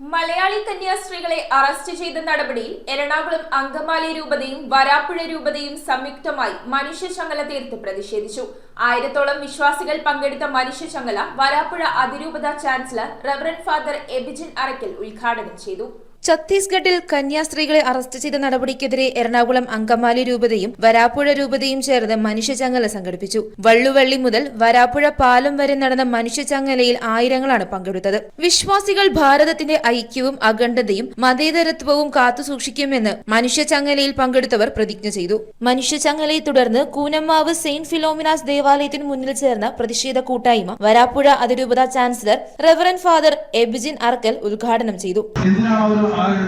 Malayali കന്യാസ്ത്രീകളെ arrest ചെയ്ത നടപടിയിൽ എറണാകുളം അങ്കമാലി രൂപതയും വരാപ്പുഴ രൂപതയും സംയുക്തമായി മനുഷ്യശങ്കല തീർത്ത് പ്രതിഷേധിച്ചു. ആയിരത്തോളം വിശ്വാസികൾ പങ്കെടുത്ത മനുഷ്യശങ്കല വരാപ്പുഴ അതിരൂപത chancellor reverend father Ebijin Arakkal ഉദ്ഘാടനം ചെയ്തു. ഛത്തീസ്ഗഡിൽ കന്യാസ്ത്രീകളെ അറസ്റ്റ് ചെയ്ത നടപടിക്കെതിരെ എറണാകുളം അങ്കമാലി രൂപതയും വരാപ്പുഴ രൂപതയും ചേർന്ന് മനുഷ്യചങ്ങല സംഘടിപ്പിച്ചു. വള്ളുവള്ളി മുതൽ വരാപ്പുഴ പാലം വരെ നടന്ന മനുഷ്യചങ്ങലയിൽ ആയിരങ്ങളാണ് പങ്കെടുത്തത്. വിശ്വാസികൾ ഭാരതത്തിന്റെ ഐക്യവും അഖണ്ഡതയും മതേതരത്വവും കാത്തുസൂക്ഷിക്കുമെന്ന് മനുഷ്യചങ്ങലയിൽ പങ്കെടുത്തവർ പ്രതിജ്ഞ ചെയ്തു. മനുഷ്യചങ്ങലയെ തുടർന്ന് കൂനമ്മാവ് സെയിന്റ് ഫിലോമിനാസ് ദേവാലയത്തിന് മുന്നിൽ ചേർന്ന പ്രതിഷേധ കൂട്ടായ്മ വരാപ്പുഴ അതിരൂപത chancellor reverend father Ebijin Arkal ഉദ്ഘാടനം ചെയ്തു.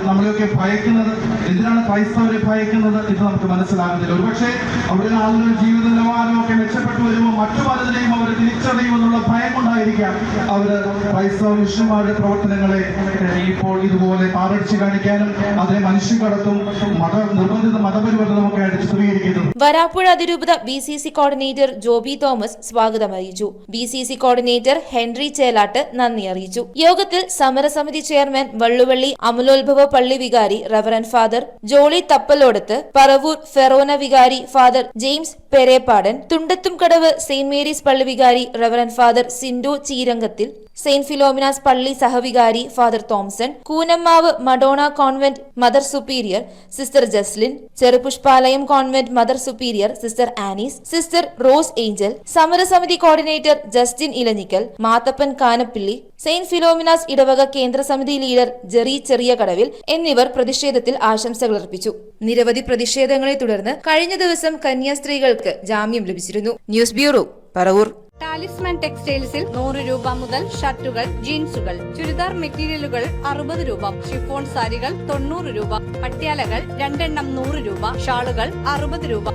നമ്മളെയൊക്കെ ഭയക്കുന്നത് എന്തിനാണ് ക്രൈസ്തവരെ ഭയക്കുന്നത് എന്ന് നമുക്ക് മനസ്സിലാകുന്നില്ല. ഒരുപക്ഷെ അവിടെ ആളുകളുടെ ജീവിത നിലവാരമൊക്കെ മെച്ചപ്പെട്ടു വരുമ്പോൾ മറ്റു പലതിനെയും അവരെ തിരിച്ചറിയുമെന്നുള്ള ഭയം കൊണ്ടായിരിക്കാം അവർ ക്രൈസ്തവ മിഷന്മാരുടെ പ്രവർത്തനങ്ങളെ ഇപ്പോൾ ഇതുപോലെ താറടിച്ച് കാണിക്കാനും അതിനെ മനുഷ്യക്കടത്തും മത നിർബന്ധിത മതപരിവർത്തനമൊക്കെ ആയിട്ട് ചിത്രീകരിക്കുന്നു വരാപ്പുഴ അതിരൂപത B C C coordinator Joby Thomas സ്വാഗതം അറിയിച്ചു. B C C coordinator Henry Chelatt നന്ദി അറിയിച്ചു. യോഗത്തിൽ സമരസമിതി ചെയർമാൻ വള്ളുവള്ളി അമലോത്ഭവ പള്ളി വികാരി റവറൻ ഫാദർ ജോളി തപ്പലോടത്ത് പറവൂർ ഫെറോന വികാരി father James Perepadan Thundathumkadavu Saint Mary's പള്ളി വികാരി reverend father Sindo Cheerankathil Saint Philomena's പള്ളി സഹവികാരി father Thomson Koonammavu Madonna convent mother superior sister Jaslin Cherupushpalayam convent mother superior sister Anees sister Rose Angel സമരസമിതി coordinator Justin Elanjikkal Mathappan Kanappilly Saint Philomena's ഇടവക കേന്ദ്ര സമിതി leader Jerry ചെറിയ കടവിൽ എന്നിവർ പ്രതിഷേധത്തിൽ ആശംസകൾ അർപ്പിച്ചു. നിരവധി പ്രതിഷേധങ്ങളെ തുടർന്ന് കഴിഞ്ഞ ദിവസം കന്യാസ്ത്രീകൾക്ക് ജാമ്യം ലഭിച്ചിരുന്നു. News bureau Paravur. ടാലിസ്മാൻ ടെക്സ്റ്റൈൽസിൽ നൂറ് രൂപ മുതൽ ഷർട്ടുകൾ ജീൻസുകൾ ചുരിദാർ മെറ്റീരിയലുകൾ അറുപത് രൂപ ഷിഫോൺ സാരികൾ തൊണ്ണൂറ് രൂപ പട്യാലകൾ രണ്ടെണ്ണം നൂറ് രൂപ ഷാളുകൾ അറുപത് രൂപ.